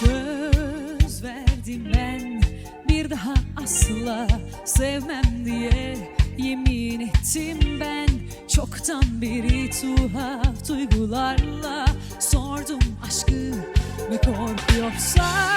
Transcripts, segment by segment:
Söz verdim ben bir daha asla sevmem diye yemin ettim ben. Çoktan beri tuhaf duygularla sordum aşkı mı korkuyorsan.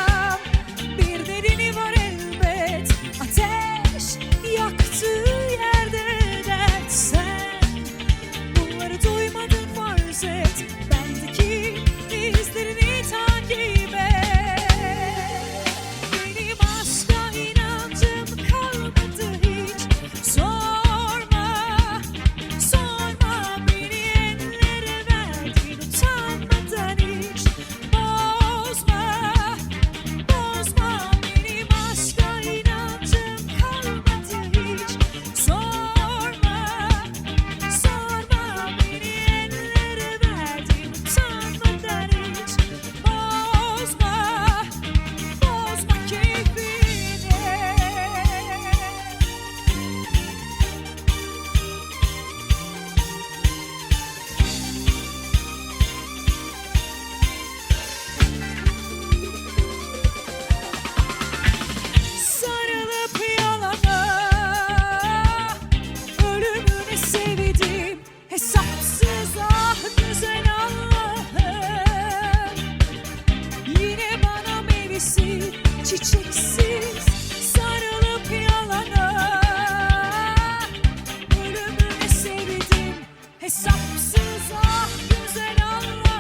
çiçeksiz sarılıp yalana. Ölümüne sevdim hesapsız ah güzel Allah